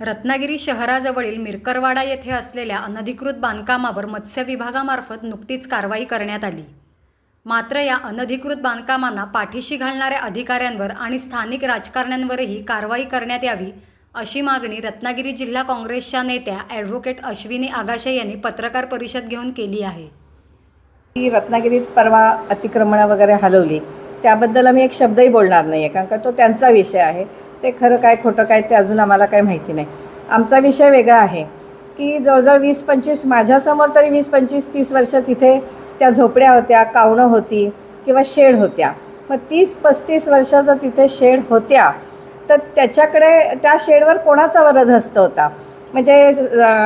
रत्नागिरी शहराजवळील मिरकरवाडा येथे असलेल्या अनधिकृत बांधकामावर मत्स्य विभागामार्फत नुकतीच कारवाई करण्यात आली. मात्र या अनधिकृत बांधकामांना पाठीशी घालणाऱ्या अधिकाऱ्यांवर आणि स्थानिक राजकारण्यांवरही कारवाई करण्यात यावी अशी मागणी रत्नागिरी जिल्हा काँग्रेसच्या नेत्या ॲडव्होकेट अश्विनी आगाशे यांनी पत्रकार परिषद घेऊन केली आहे. ती रत्नागिरीत परवा अतिक्रमणं वगैरे हलवली. त्याबद्दल आम्ही एक शब्दही बोलणार नाही आहे कारण का तो त्यांचा विषय आहे. ते खरं काय खोटं काय ते अजून आम्हाला काही माहिती नाही. आमचा विषय वेगळा आहे की जवळजवळ वीस पंचवीस माझ्यासमोर तरी वीस पंचवीस तीस वर्ष तिथे त्या झोपड्या होत्या कावणं होती किंवा शेड होत्या. मग तीस पस्तीस वर्षाचं तिथे शेड होत्या तर त्याच्याकडे त्या शेडवर कोणाचा वरद हस्त होता? म्हणजे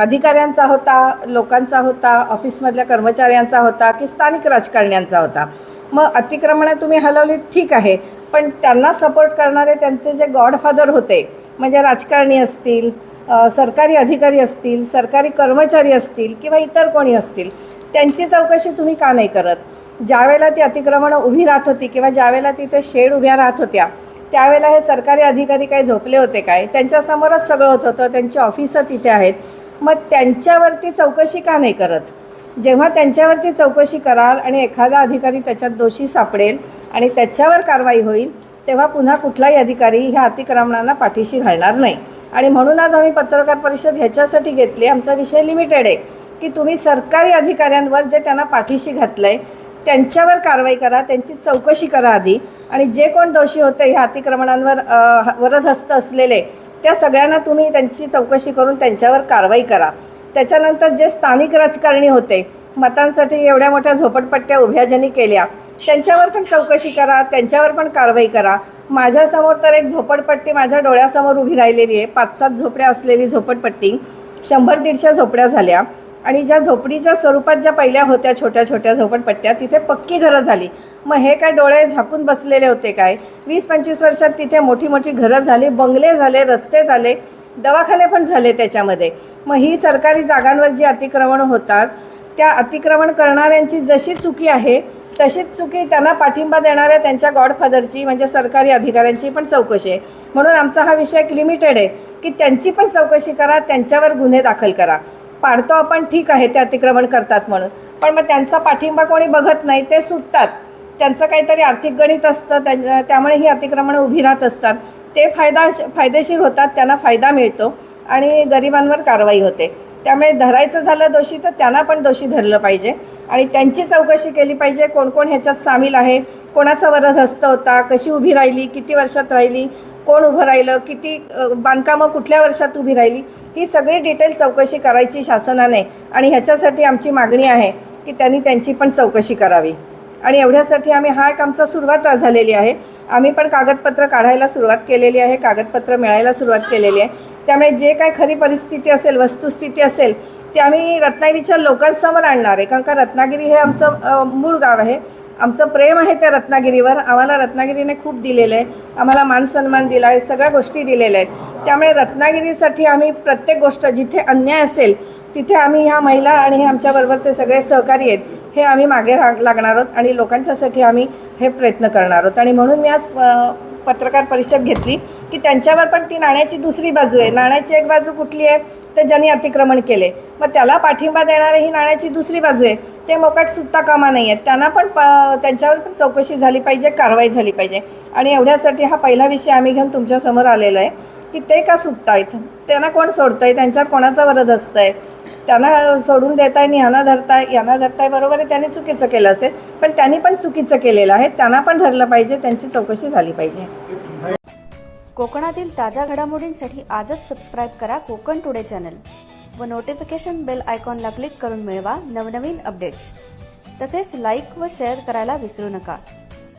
अधिकाऱ्यांचा होता लोकांचा होता ऑफिसमधल्या कर्मचाऱ्यांचा होता की स्थानिक राजकारण्यांचा होता? मग अतिक्रमणं तुम्ही हलवली ठीक आहे. पण त्यांना सपोर्ट करणारे त्यांचे जे गॉडफादर होते म्हणजे राजकारणी असतील सरकारी अधिकारी असतील सरकारी कर्मचारी असतील किंवा इतर कोणी असतील त्यांची चौकशी तुम्ही का नाही करत? ज्यावेळेला ती अतिक्रमणं उभी राहत होती किंवा ज्यावेळेला तिथे शेड उभ्या राहत होत्या त्यावेळेला हे सरकारी अधिकारी काय झोपले होते काय? त्यांच्यासमोरच सगळं होत होतं त्यांची ऑफिसं तिथे आहेत. मग त्यांच्यावरती चौकशी का नाही करत? जेव्हा त्यांच्यावरती चौकशी कराल आणि एखादा अधिकारी त्याच्यात दोषी सापडेल आणि त्याच्यावर कारवाई होईल तेव्हा पुन्हा कुठलाही अधिकारी ह्या अतिक्रमणांना पाठीशी घालणार नाही. आणि म्हणून आज आम्ही पत्रकार परिषद ह्याच्यासाठी घेतली. आमचा विषय लिमिटेड आहे की तुम्ही सरकारी अधिकाऱ्यांवर जे त्यांना पाठीशी घातलं आहे त्यांच्यावर कारवाई करा त्यांची चौकशी करा आधी. आणि जे कोण दोषी होते ह्या अतिक्रमणांवर वरद ह- असलेले त्या सगळ्यांना तुम्ही त्यांची चौकशी करून त्यांच्यावर कारवाई करा. त्याच्यानंतर जे स्थानिक राजकारणी होते मतांसाठी एवढ्या मोठ्या झोपडपट्ट्या उभ्या ज्यांनी केल्या त्यांच्यावर पण चौकशी करा त्यांच्यावर पण कारवाई करा. माझ्यासमोर तर एक झोपडपट्टी माझ्या डोळ्यासमोर उभी राहिलेली आहे. पाच सात झोपड्या असलेली झोपडपट्टी. शंभर दीडशे झोपड्या झाल्या. आणि ज्या झोपडीच्या स्वरूपात ज्या पहिल्या होत्या छोट्या छोट्या झोपडपट्ट्या तिथे पक्की घरं झाली. मग हे काय डोळे झाकून बसलेले होते काय? वीस पंचवीस वर्षात तिथे मोठी मोठी घरं झाली बंगले झाले रस्ते झाले दवाखाने पण झाले त्याच्यामध्ये. मग ही सरकारी जागांवर जी अतिक्रमण होतात त्या अतिक्रमण करणाऱ्यांची जशी चुकी आहे तशीच चुकी त्यांना पाठिंबा देणाऱ्या त्यांच्या गॉडफादरची म्हणजे सरकारी अधिकाऱ्यांची पण चौकशी आहे. म्हणून आमचा हा विषय एक लिमिटेड आहे की त्यांची पण चौकशी करा त्यांच्यावर गुन्हे दाखल करा. पाडतो आपण ठीक आहे ते अतिक्रमण करतात म्हणून. पण मग त्यांचा पाठिंबा कोणी बघत नाही ते सुटतात. त्यांचं काहीतरी आर्थिक गणित असतं त्या त्यामुळे ही अतिक्रमणं उभी राहत असतात. ते फायदा फायदेशीर होतात त्यांना फायदा मिळतो आणि गरिबांवर कारवाई होते. त्यामुळे धरायचं झालं दोषी तर त्यांना पण दोषी धरलं पाहिजे. आणि त्यांची चौकशी केली पाहिजे कोण कोण ह्याच्यात सामील आहे कोणाचा वरद हस्त होता कशी उभी राहिली किती वर्षात राहिली कोण उभं राहिलं किती बांधकामं कुठल्या वर्षात उभी राहिली ही सगळी डिटेल चौकशी करायची शासनाने. आणि ह्याच्यासाठी आमची मागणी आहे की त्यांनी त्यांची पण चौकशी करावी. आणि एवढ्यासाठी आम्ही हा एक आमचा सुरुवात झालेली आहे. आम्ही पण कागदपत्र काढायला सुरुवात केलेली आहे कागदपत्र मिळायला सुरुवात केलेली आहे. त्यामुळे जे काय खरी परिस्थिती असेल वस्तुस्थिती असेल ते आम्ही रत्नागिरीच्या लोकांसमोर आणणार आहे. कारण का रत्नागिरी हे आमचं मूळ गाव आहे. आमचं प्रेम आहे त्या रत्नागिरीवर. आम्हाला रत्नागिरीने खूप दिलेलं आहे. आम्हाला मान सन्मान दिला आहे सगळ्या गोष्टी दिलेल्या आहेत. त्यामुळे रत्नागिरीसाठी आम्ही प्रत्येक गोष्ट जिथे अन्याय असेल तिथे आम्ही ह्या महिला आणि हे आमच्याबरोबरचे सगळे सहकारी आहेत. हे आम्ही मागे रा लागणार आहोत आणि लोकांच्यासाठी आम्ही हे प्रयत्न करणार आहोत. आणि म्हणून मी आज पत्रकार परिषद घेतली की त्यांच्यावर पण ती नाण्याची दुसरी बाजू आहे. नाण्याची एक बाजू कुठली आहे? तर ज्यांनी अतिक्रमण केले. मग त्याला पाठिंबा देणारे ही नाण्याची दुसरी बाजू आहे. ते मोकाट सुटता कामा नाही आहेत. त्यांना पण प त्यांच्यावर पण चौकशी झाली पाहिजे कारवाई झाली पाहिजे. आणि एवढ्यासाठी हा पहिला विषय आम्ही घेऊन तुमच्यासमोर आलेला आहे की ते का सुटतायत त्यांना कोण सोडतंय? त्यांच्यावर कोणाचा वरद असतं आहे त्यांना सोडून देताय आणि ह्यांना धरताय यांना धरताय बरोबर आहे त्यांनी चुकीचं केलं असेल. पण त्यांनी पण चुकीचं केलेलं आहे त्यांना पण धरलं पाहिजे त्यांची चौकशी झाली पाहिजे. कोकणातील ताज्या घडामोडींसाठी आजच सबस्क्राईब करा कोकण टुडे चॅनल व नोटिफिकेशन बेल आयकॉनला क्लिक करून मिळवा नवनवीन अपडेट्स तसेच लाईक व शेअर करायला विसरू नका.